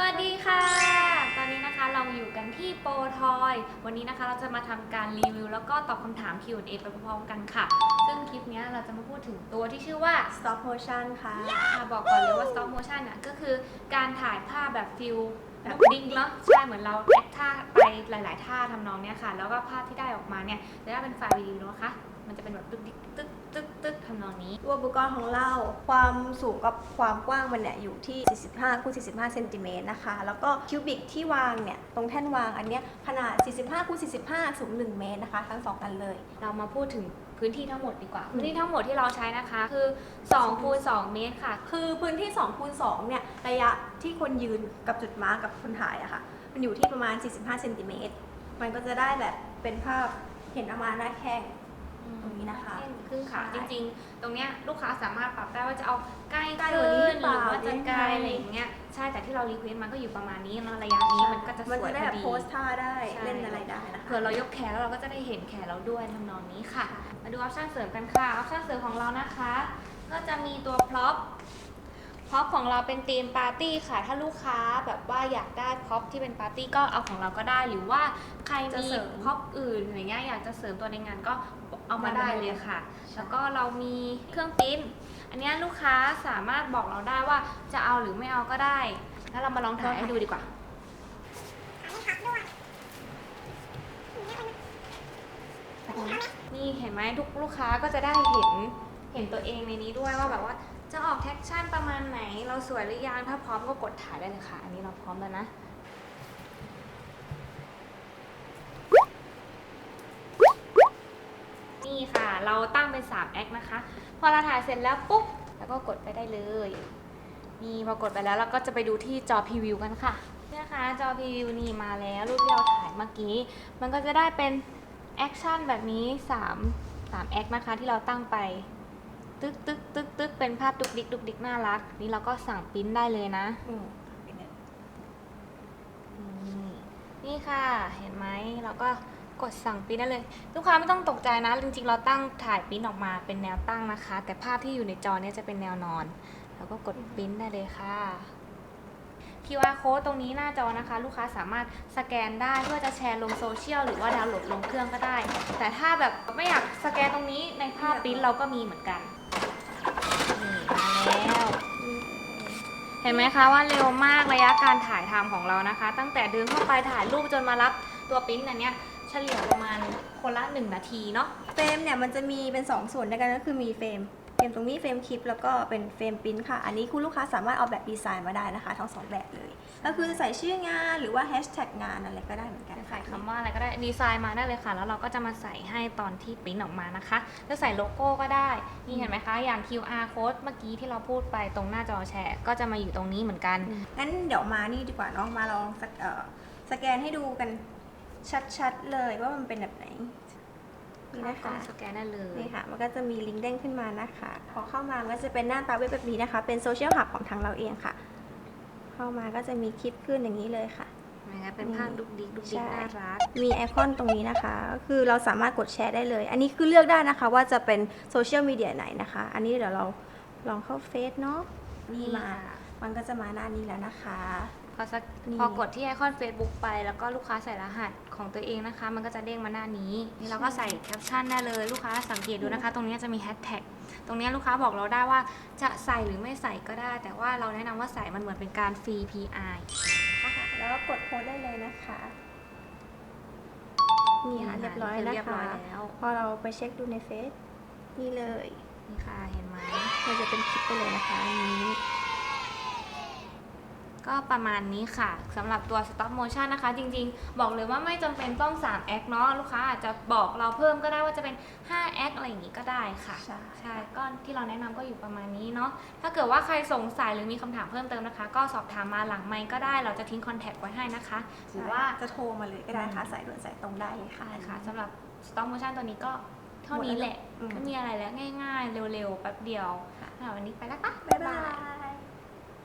สวัสดีค่ะ ตอนนี้นะคะเราอยู่กันที่โปรทอย วันนี้นะคะเราจะมาทำการรีวิว แล้วก็ตอบคำถาม Q&A ไปพร้อมๆกันค่ะ ซึ่งคลิปเนี้ยเราจะมาพูดถึงตัวที่ชื่อว่า stop motion ค่ะ อะบอกก่อนเลยว่า stop motion น่ะก็คือการถ่ายภาพแบบฟิลแบบแบบดิ้งเนาะใช่เหมือนเราแอคท่าไป หลาย ๆ ท่าทำนองเนี้ยค่ะ แล้วก็ภาพที่ได้ออกมาเนี่ยจะได้เป็นไฟล์วิดีโอนะคะ มันจะเป็นแบบตึกดิกตึกตึกตึกทำนองนี้ ตัวอุปกรณ์ของเราความสูงกับความกว้างมันเนี่ยอยู่ที่ 45คูณ45เซนติเมตรนะคะ แล้วก็คิวบิกที่วางเนี่ยตรงแท่นวางอันเนี้ยขนาด 45คูณ45 สูง 1 เมตรนะคะ ทั้งสองอันเลย เรามาพูดถึงพื้นที่ทั้งหมดดีกว่า พื้นที่ทั้งหมดที่เราใช้นะคะคือ2คูณ2เมตรค่ะ คือพื้นที่2คูณ2เนี่ยระยะที่คนยืนกับจุดมาร์กกับคนถ่ายอะค่ะ มันอยู่ที่ประมาณ 45เซนติเมตร มันก็จะได้แบบเป็นภาพเห็นประมาณหน้าแข้ง ตรงนี้นะคะเส้ครึ่งขาใช่จริงๆ ตรงเนี้ยลูกค้าสามารถปรับได้ว่าจะเอาใกล้ใกล้กว่าขึ้นี้นหรือหเปรือล่าว่าจะไกลยังไง อะไรอย่างเงี้ยใช่แต่ที่เรารีเควสต์มันก็อยู่ประมาณนี้เนาะระยะนี้มันก็จะสมันวยจะได้พแบอบดี โพสท่าได้ใช่ เล่นอะไรได้นะคะ เผื่อเรายกแขนแล้วเราก็จะได้เห็นแขนเราด้วยทำนองนี้ค่ะ มาดูออปชั่นเสริมกันค่ะออปชั่นเสริมของเรานะคะ ก็จะมีตัวพร็อพ พร็อพของเราเป็นธีมปาร์ตี้ค่ะ ถ้าลูกค้าแบบว่าอยากได้พร็อพที่เป็นปาร์ตี้ก็เอาของเราก็ได้ หรือว่าใครจะมีเสริมพร็อพอื่นอย่างเงี้ยอยากจะเสริมตัวในงานก็เอามาได้เลยค่ะ แล้วก็เรามีเครื่องปริ้นอันเนี้ยลูกค้าสามารถบอกเราได้ว่าจะเอาหรือไม่เอาก็ได้ แล้วเรามาลองถ่ายให้ดูดีกว่า นี่เห็นไหมทุกลูกค้าก็จะได้เห็นเห็นตัวเองในนี้ด้วยว่าแบบว่า จะออกแท็กชั่นประมาณไหน เราสวยหรือยัง ถ้าพร้อมก็กดถ่ายได้เลยค่ะ อันนี้เราพร้อมแล้วนะ นี่ค่ะ เราตั้งเป็น3แอคนะคะ พอเราถ่ายเสร็จแล้วปุ๊บ แล้วก็กดไปได้เลย นี่พอกดไปแล้วเราก็จะไปดูที่จอพรีวิวกันค่ะเนี่ยนะคะ จอพรีวิวนี่มาแล้ว รูปที่เราถ่ายเมื่อกี้ มันก็จะได้เป็นแอคชั่นแบบนี้3 3แอคนะคะที่เราตั้งไป ตึกตึกตึกตึกเป็นภาพดุกดิกดุกดิกน่ารัก นี่เราก็สั่งปริ้นได้เลยนะอืมนี่นี่ค่ะ เห็นไหมเราก็กดสั่งปริ้นได้เลย ลูกค้าไม่ต้องตกใจนะ จริงๆ เราตั้งถ่ายปริ้นออกมาเป็นแนวตั้งนะคะ แต่ภาพที่อยู่ในจอเนี้จะเป็นแนวนอนแล้วก็กดปริ้นได้เลยค่ะ QR code ตรงนี้หน้าจอนะคะ ลูกค้าสามารถสแกนได้เพื่อจะแชร์ลงโซเชียลหรือว่าดาวน์โหลดลงเครื่องก็ได้ แต่ถ้าแบบไม่อยากสแกนตรงนี้ในภาพปริ้นเราก็มีเหมือนกันนี่มาแล้ว เห็นไหมคะว่าเร็วมากระยะการถ่ายทำของเรานะคะ ตั้งแต่เดินเข้าไปถ่ายรูปจนมารับตัวปริ้นอันเนี้ยเฉลี่ยประมาณคนละ 1 นาทีเนาะ เฟรมเนี่ยมันจะมีเป็น 2 ส่วนด้วยกันก็คือมีเฟรม เฟรมตรงนี้เฟรมคลิปแล้วก็เป็นเฟรมปริ้นค่ะ อันนี้คุณลูกค้าสามารถเอาแบบดีไซน์มาได้นะคะ ทั้งสองแบบเลย ก็คือจะใส่ชื่องานหรือว่าแฮชแท็กงานอะไรก็ได้เหมือนกันจะค่ะใส่คำว่าอะไรก็ได้ดีไซน์มาได้เลยค่ะ แล้วเราก็จะมาใส่ให้ตอนที่ปริ้นออกมานะคะจะใส่โลโก้ก็ได้ นี่เห็นไหมคะ อย่าง QR code เมื่อกี้ที่เราพูดไปตรงหน้าจอแชร์ ก็จะมาอยู่ตรงนี้เหมือนกัน งั้นเดี๋ยวมานี่ดีกว่าเนาะมาลองสกเอ่อสแกนให้ดูกันชัดๆเลยว่ามันเป็นแบบไหน นี่นี่นะนะคะคะสแกนได้เลยนี่ค่ะ มันก็จะมีลิงก์เด้งขึ้นมานะคะ พอเข้ามามันก็จะเป็นหน้าตาเว็บแบบนี้นะคะ เป็นโซเชียลหับของทางเราเองค่ะ เข้ามาก็จะมีคลิปขึ้นอย่างนี้เลยค่ะ นะคะเป็นภาพดุกดิกดุกดิกใช่ น่ารัก มีไอคอนตรงนี้นะคะ ก็คือเราสามารถกดแชร์ได้เลย อันนี้คือเลือกได้นะคะว่าจะเป็นโซเชียลมีเดียไหนนะคะ อันนี้เดี๋ยวเราลองเข้าเฟซเนาะ นี่มามันก็จะมาหน้านี้แล้วนะคะ พอสักนี่ พอกดที่ไอคอน Facebook ไป แล้วก็ลูกค้าใส่รหัสของตัวเองนะคะ มันก็จะเด้งมาหน้านี้นี่เราก็ใส่แคปชั่นได้เลยลูกค้าสังเกตดูนะคะ ตรงนี้จะมีแฮชแท็กตรงนี้ลูกค้าบอกเราได้ว่าจะใส่หรือไม่ใส่ก็ได้ แต่ว่าเราแนะนำว่าใส่มันเหมือนเป็นการฟรี PR ค่ะแล้วก็กดโพสต์ได้เลยนะคะ นี่ค่ะเรียบร้อยนะเรียบร้คะ อยแล้วพอเราไปเช็คดูในเฟซนี่เลย นี่ค่ะเห็นไหมมันจะเป็นคลิปไปเลยนะคะอันนี้ ก็ประมาณนี้ค่ะสำหรับตัว stop motion นะคะ จริงๆ บอกเลยว่าไม่จำเป็นต้อง3แอคเนาะลูกค้าอาจจะบอกเราเพิ่มก็ได้ว่าจะเป็น5แอคอะไรอย่างงี้ก็ได้ค่ะ ใช่ ใช่ก็ที่เราแนะนำก็อยู่ประมาณนี้เนาะถ้าเกิดว่าใครสงสัยหรือมีคำถามเพิ่มเติมนะคะ ก็สอบถามมาหลังไมค์ก็ได้เราจะทิ้งคอนแทคไว้ให้นะคะ หรือว่าจะโทรมาเลยก็ได้นะคะสายด่วนสายตรงได้เลยค่ะ ใช่ค่ะสำหรับ stop motion ตัวนี้ก็เท่านี้แหละอืม ไม่มีอะไรแล้วง่าย ๆ เร็วๆแป๊บเดียวค่ะอะวันนี้ไปแล้วปะ บ๊ายบาย